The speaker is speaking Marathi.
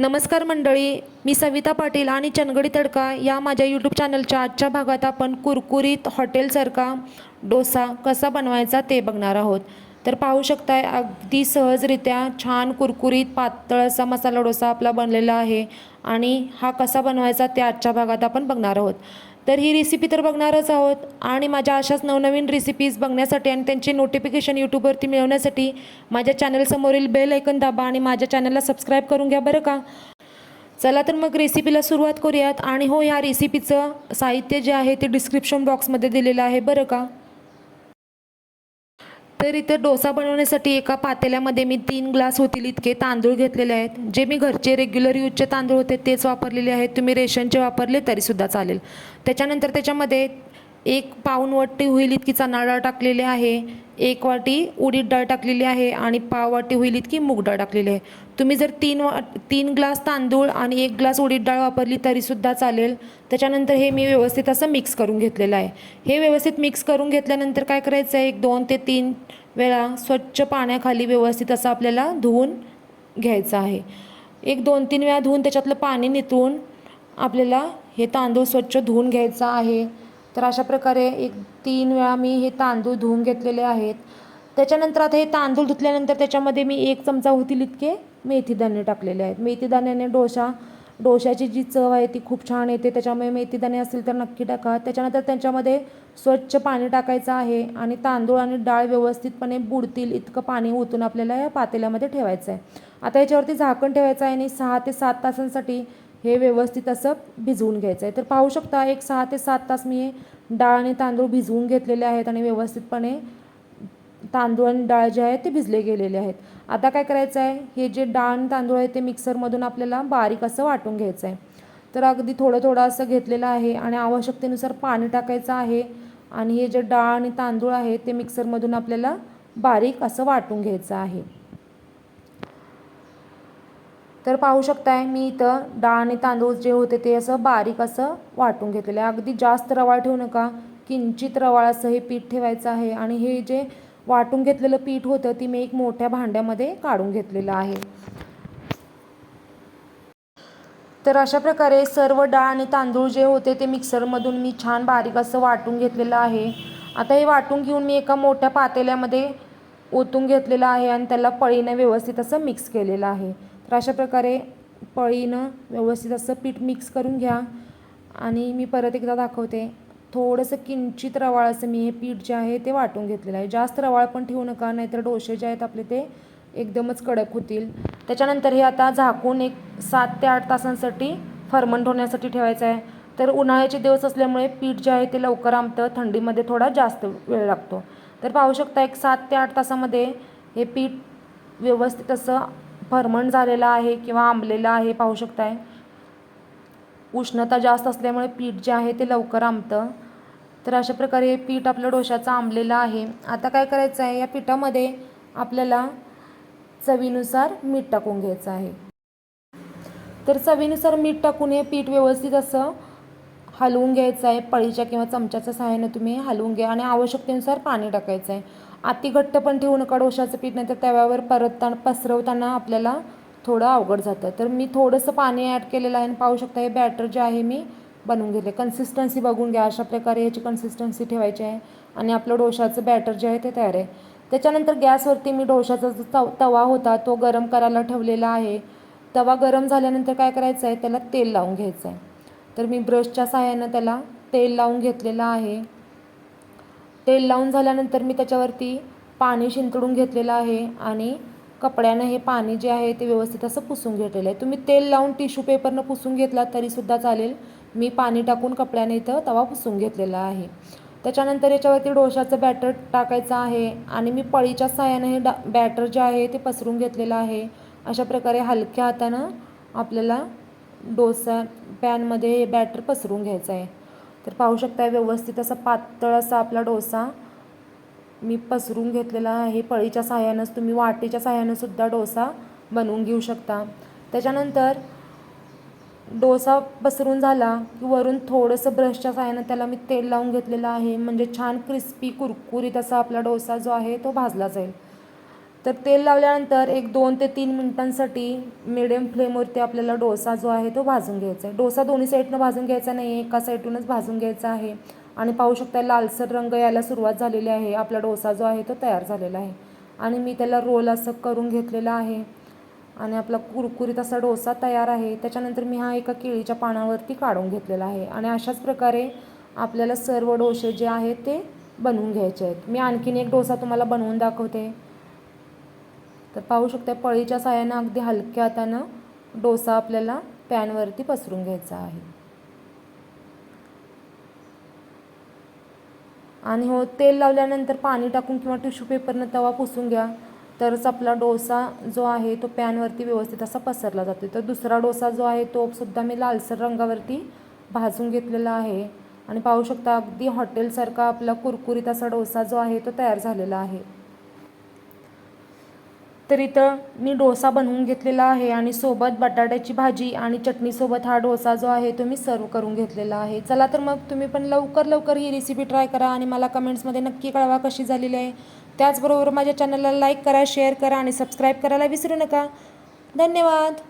नमस्कार मंडळी मी सविता पाटील आणि चनगडी तडका या माझ्या यूट्यूब चॅनलच्या आजच्या भागात आपण कुरकुरीत हॉटेलसारखा डोसा कसा बनवायचा ते बघणार आहोत. तर पाहू शकताय अगदी सहजरित्या छान कुरकुरीत पातळ असा मसाला डोसा आपला बनलेला आहे आणि हा कसा बनवायचा ते आजच्या भागात आपण बघणार आहोत. तर ही रेसिपी तर बघणारच आहोत. आणि माझ्या अशाच नवनवीन रेसिपीज बघण्यासाठी आणि त्यांचे नोटिफिकेशन यूट्यूबवरती मिळवण्यासाठी माझ्या चॅनलसमोरील बेल ऐकून दाबा आणि माझ्या चॅनलला सबस्क्राईब करून घ्या बरं का. चला तर मग रेसिपीला सुरुवात करूयात. आणि हो ह्या रेसिपीचं साहित्य जे आहे ते डिस्क्रिप्शन बॉक्समध्ये दिलेलं आहे बरं का. तर इथे डोसा बनवण्यासाठी एका पातेल्यामध्ये मी तीन ग्लास होतील इतके तांदूळ घेतलेले आहेत. जे मी घरचे रेग्युलर यूजचे तांदूळ होते तेच वापरलेले आहेत. तुम्ही रेशनचे वापरले तरीसुद्धा चालेल. त्याच्यानंतर त्याच्यामध्ये एक पाऊन वाटी होईल इतकी चणा डाळ टाकलेली आहे. एक वाटी उडीद डाळ टाकलेली आहे आणि पाव वाटी होईल इतकी मूग डाळ टाकलेली आहे. तुम्ही जर तीन वा तीन ग्लास तांदूळ आणि एक ग्लास उडीद डाळ वापरली तरीसुद्धा चालेल. त्याच्यानंतर हे मी व्यवस्थित असं मिक्स करून घेतलेलं आहे. हे व्यवस्थित मिक्स करून घेतल्यानंतर काय करायचं आहे? एक दोन ते तीन वेळा स्वच्छ पाण्याखाली व्यवस्थित असं आपल्याला धुवून घ्यायचं आहे. एक दोन तीन वेळा धुवून त्याच्यातलं पाणी नितळून आपल्याला हे तांदूळ स्वच्छ धुवून घ्यायचं आहे. तर अशा प्रकारे एक तीन वेळा मी हे तांदूळ धुवून घेतलेले आहेत. त्याच्यानंतर आता हे तांदूळ धुतल्यानंतर त्याच्यामध्ये मी एक चमचा होतील इतके मेथीदाणे टाकलेले आहेत. मेथीदाण्याने डोसा डोशाची जी चव आहे ती खूप छान येते. त्याच्यामुळे मेथीदाणे असतील तर नक्की टाका. त्याच्यानंतर त्यांच्यामध्ये स्वच्छ पाणी टाकायचं आहे आणि तांदूळ आणि डाळ व्यवस्थितपणे बुडतील इतकं पाणी ओतून आपल्याला या पातेल्यामध्ये ठेवायचं आहे. आता याच्यावरती झाकण ठेवायचं आहे आणि सहा ते सात तासांसाठी हे व्यवस्थित असं भिजवून घ्यायचं आहे तर पाहू शकता एक सहा ते सात तास मी हे डाळ आणि तांदूळ भिजवून घेतलेले आहेत आणि व्यवस्थितपणे तांदूळ आणि डाळ जे आहे ते भिजले गेलेले आहेत. आता काय करायचं आहे हे जे डाळ आणि तांदूळ आहे ते मिक्सरमधून आपल्याला बारीक असं वाटून घ्यायचं आहे तर अगदी थोडं थोडं असं घेतलेलं आहे आणि आवश्यकतेनुसार पाणी टाकायचं आहे आणि हे जे डाळ आणि तांदूळ आहे ते मिक्सरमधून आपल्याला बारीक असं वाटून घ्यायचं आहे. तर पाहू शकताय मी इथं डाळ आणि तांदूळ जे होते ते असं बारीक असं वाटून घेतलेलं आहे. अगदी जास्त रवाळ ठेवू नका. किंचित रवाळ असं हे पीठ ठेवायचं आहे आणि हे जे वाटून घेतलेलं पीठ होतं ती मी एक मोठ्या भांड्यामध्ये काढून घेतलेलं आहे. तर अशा प्रकारे सर्व डाळ आणि तांदूळ जे होते ते मिक्सरमधून मी छान बारीक असं वाटून घेतलेलं आहे. आता हे वाटून घेऊन मी एका मोठ्या पातेल्यामध्ये ओतून घेतलेलं आहे आणि त्याला पळीनं व्यवस्थित असं मिक्स केलेलं आहे. तर अशा प्रकारे पळीनं व्यवस्थित असं पीठ मिक्स करून घ्या. आणि मी परत एकदा दाखवते. थोडंसं किंचित रवाळ असं मी हे पीठ जे आहे ते वाटून घेतलेलं आहे. जास्त रवाळ पण ठेवू नका नाहीतर डोसे जे आहेत आपले ते एकदमच कडक होतील. त्याच्यानंतर हे आता झाकून एक सात ते आठ तासांसाठी फर्मंट होण्यासाठी ठेवायचं आहे. तर उन्हाळ्याचे दिवस असल्यामुळे पीठ जे आहे ते लवकर आमतं थंडीमध्ये थोडा जास्त वेळ लागतो. तर पाहू शकता एक सात ते आठ तासामध्ये हे पीठ व्यवस्थित असं फर्मंट झालेलं आहे किंवा आंबलेलं आहे पाहू शकताय. उष्णता जास्त असल्यामुळे पीठ जे आहे ते लवकर आंबतं. तर अशा प्रकारे पीठ आपलं डोशाचं आंबलेलं आहे. आता काय करायचं आहे? या पिठामध्ये आपल्याला चवीनुसार मीठ टाकून घ्यायचं आहे. तर चवीनुसार मीठ टाकून हे पीठ व्यवस्थित असं हलवून घ्यायचं आहे. पळीच्या किंवा चमच्याच्या सहाय्याने तुम्ही हलवून घ्या आणि आवश्यकतेनुसार पाणी टाकायचं आहे. अति घट्ट पण ठेवू नका डोशाचं पीठ नाही तर तव्यावर परतताना पसरवताना आपल्याला थोडं अवघड जातं. तर मी थोडंसं पाणी ॲड केलेलं आहे आणि पाहू शकता हे बॅटर जे आहे मी बनवून घेतले. कन्सिस्टन्सी बघून घ्या अशा प्रकारे याची कन्सिस्टन्सी ठेवायची आहे आणि आपलं डोशाचं बॅटर जे आहे ते तयार आहे. त्याच्यानंतर गॅसवरती मी डोशाचा जो तव तवा होता तो गरम करायला ठेवलेला आहे. तवा गरम झाल्यानंतर काय करायचं आहे त्याला तेल लावून घ्यायचं आहे. तर मी ब्रशच्या सहाय्यानं त्याला तेल लावून घेतलेलं आहे. तेल लावून झाल्यानंतर मी त्याच्यावरती पाणी शिंतडून घेतलेलं आहे आणि कपड्यानं हे पाणी जे आहे ते व्यवस्थित असं पुसून घेतलेलं आहे. तुम्ही तेल लावून टिश्यू पेपरनं पुसून घेतला तरीसुद्धा चालेल. मी पाणी टाकून कपड्याने इथं तवा पुसून घेतलेला आहे. त्याच्यानंतर याच्यावरती डोशाचं बॅटर टाकायचं आहे आणि मी पळीच्या साह्यानं हे डा बॅटर जे आहे ते पसरून घेतलेलं आहे. अशा प्रकारे हलक्या हातानं आपल्याला डोसा पॅनमध्ये हे बॅटर पसरून घ्यायचं आहे. तर पाहू शकता व्यवस्थित असा पातळ असा आपला डोसा. मी पसरून घेतलेला आहे पळीच्या साह्यानंच तुम्ही वाटीच्या साह्यानं सुद्धा डोसा बनवून घेऊ शकता. त्याच्यानंतर डोसा पसरून झाला की वरून थोडंसं ब्रशच्या साह्यानं त्याला मी तेल लावून घेतलेलं आहे. म्हणजे छान क्रिस्पी कुरकुरीत असा आपला डोसा जो आहे तो भाजला जाईल. तर तेल लावल्यानंतर एक दोन ते तीन मिनटांसाठी मिडियम फ्लेमवरती आपल्याला डोसा जो आहे तो भाजून घ्यायचा आहे. डोसा दोन्ही साईडनं भाजून घ्यायचा नाही एका साईडूनच भाजून घ्यायचा आहे. आणि पाहू शकता लालसर रंग यायला सुरुवात झालेली आहे. आपला डोसा जो आहे तो तयार झालेला आहे. आणि मी त्याला रोल असं करून घेतलेला आहे. आणि आपला कुरकुरीत असा डोसा तयार आहे. त्याच्यानंतर मी हा एका केळीच्या पानावरती काढून घेतलेला आहे. आणि अशाच प्रकारे आपल्याला सर्व डोसे जे आहेत ते बनवून घ्यायचे आहेत. मी आणखीन एक डोसा तुम्हाला बनवून दाखवते. तर पाहू शकता पळीच्या साह्यानं अगदी हलक्या हातानं डोसा आपल्याला पॅनवरती पसरून घ्यायचा आहे. आणि हो तेल लावल्यानंतर पाणी टाकून किंवा टिश्यू पेपरनं तवा पुसून घ्या. तरच आपला डोसा जो आहे तो पॅनवरती व्यवस्थित असा पसरला जातो. तर दुसरा डोसा जो आहे तो सुद्धा मी लालसर रंगावरती भाजून घेतलेला आहे. आणि पाहू शकता अगदी हॉटेलसारखा आपला कुरकुरीत असा डोसा जो आहे तो तयार झालेला आहे. तर इथं मी डोसा बनवून घेतलेला आहे आणि सोबत बटाट्याची भाजी आणि चटणीसोबत हा डोसा जो आहे तो मी सर्व करून घेतलेला आहे. चला तर मग तुम्ही पण लवकर लवकर ही रेसिपी ट्राय करा आणि मला कमेंट्समध्ये नक्की कळवा कशी झालेली आहे. त्याचबरोबर माझ्या चॅनलला लाईक करा शेअर करा आणि सबस्क्राईब करायला विसरू नका. धन्यवाद.